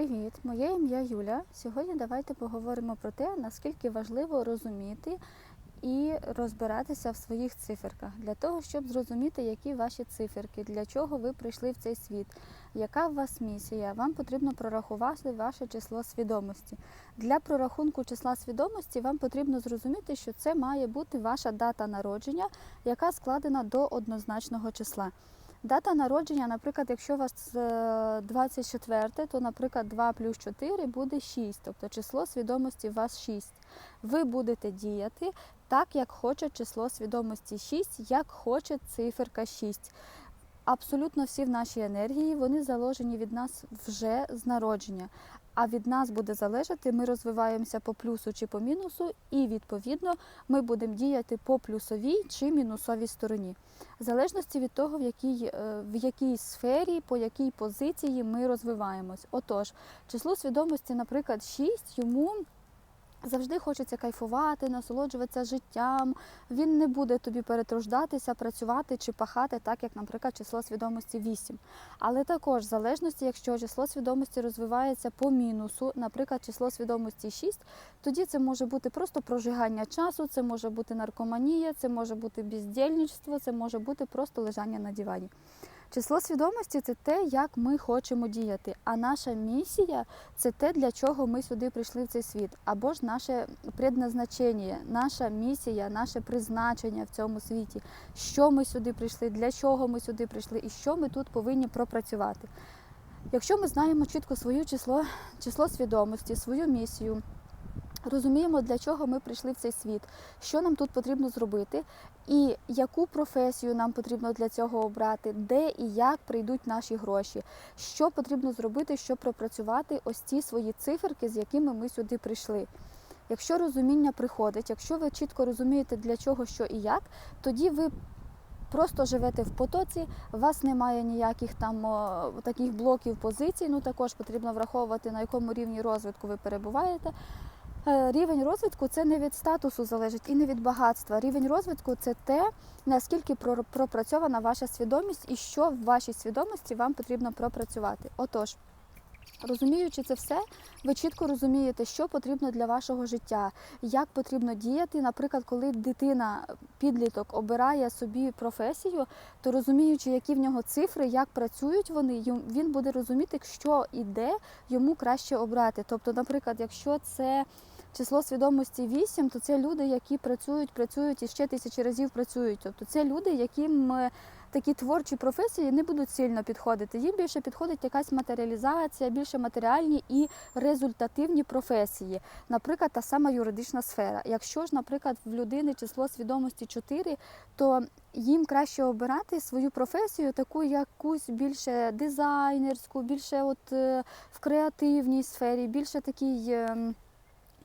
Привіт, моє ім'я Юля. Сьогодні давайте поговоримо про те, наскільки важливо розуміти і розбиратися в своїх циферках для того, щоб зрозуміти, які ваші циферки, для чого ви прийшли в цей світ, яка у вас місія. Вам потрібно прорахувати ваше число свідомості. Для прорахунку числа свідомості вам потрібно зрозуміти, що це має бути ваша дата народження, яка складена до однозначного числа. Дата народження, наприклад, якщо у вас е, 24, то, наприклад, 2 плюс 4 буде 6, тобто число свідомості у вас 6. Ви будете діяти так, як хоче число свідомості 6, як хоче циферка 6. Абсолютно всі в нашій енергії вони заложені від нас вже з народження. А від нас буде залежати, ми розвиваємося по плюсу чи по мінусу, і відповідно ми будемо діяти по плюсовій чи мінусовій стороні. В залежності від того, в якій, е, в якій сфері, по якій позиції ми розвиваємось. Отож, число свідомості, наприклад, 6, йому завжди хочеться кайфувати, насолоджуватися життям. Він не буде тобі перетруждатися, працювати чи пахати, так як, наприклад, число свідомості 8. Але також в залежності, якщо число свідомості розвивається по мінусу, наприклад, число свідомості 6, тоді це може бути просто прожигання часу, це може бути наркоманія, це може бути бездільництво, це може бути просто лежання на дивані. Число свідомості це те, як ми хочемо діяти. А наша місія це те, для чого ми сюди прийшли в цей світ, або ж наше предназначення, наша місія, наше призначення в цьому світі. Що ми сюди прийшли, для чого ми сюди прийшли, і що ми тут повинні пропрацювати. Якщо ми знаємо чітко своє число, число свідомості, свою місію. Розуміємо, для чого ми прийшли в цей світ, що нам тут потрібно зробити, і яку професію нам потрібно для цього обрати, де і як прийдуть наші гроші, що потрібно зробити, щоб пропрацювати ось ці свої циферки, з якими ми сюди прийшли. Якщо розуміння приходить, якщо ви чітко розумієте, для чого, що і як, тоді ви просто живете в потоці, у вас немає ніяких там о, таких блоків позицій. Ну також потрібно враховувати, на якому рівні розвитку ви перебуваєте. Е, Рівень розвитку це не від статусу залежить і не від багатства. Рівень розвитку це те, наскільки про- пропрацьована ваша свідомість і що в вашій свідомості вам потрібно пропрацювати. Отож, розуміючи це все, ви чітко розумієте, що потрібно для вашого життя, як потрібно діяти. Наприклад, коли дитина, підліток обирає собі професію, то розуміючи, які в нього цифри, як працюють вони, він буде розуміти, що і де йому краще обрати. Тобто, наприклад, якщо це число свідомості 8, то це люди, які працюють, працюють і ще тисячі разів працюють. Тобто це люди, яким е, такі творчі професії не будуть сильно підходити. Їм більше підходить якась матеріалізація, більше матеріальні і результативні професії. Наприклад, та сама юридична сфера. Якщо ж, наприклад, в людини число свідомості 4, то їм краще обирати свою професію, таку якусь більше дизайнерську, більше от е, в креативній сфері, більше такий.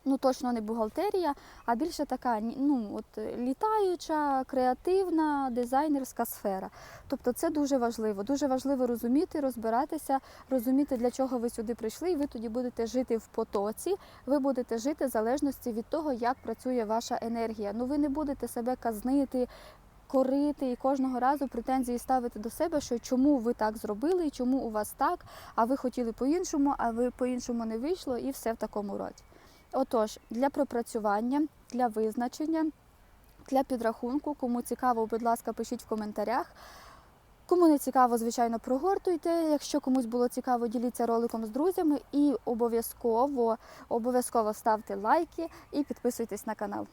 Ну, точно не бухгалтерія, а більше така ну, от, е, літаюча, креативна, дизайнерська сфера. Тобто це дуже важливо. Дуже важливо розуміти, розбиратися, розуміти, для чого ви сюди прийшли, і ви тоді будете жити в потоці, ви будете жити в залежності від того, як працює ваша енергія. Ну, ви не будете себе казнити. Корити і кожного разу претензії ставити до себе, що чому ви так зробили, чому у вас так, а ви хотіли по-іншому, а ви по-іншому не вийшло, і все в такому роді. Отож, для пропрацювання, для визначення, для підрахунку, кому цікаво, будь ласка, пишіть в коментарях. Кому не цікаво, звичайно, прогортуйте. Якщо комусь було цікаво, діліться роликом з друзями і обов'язково, обов'язково ставте лайки і підписуйтесь на канал.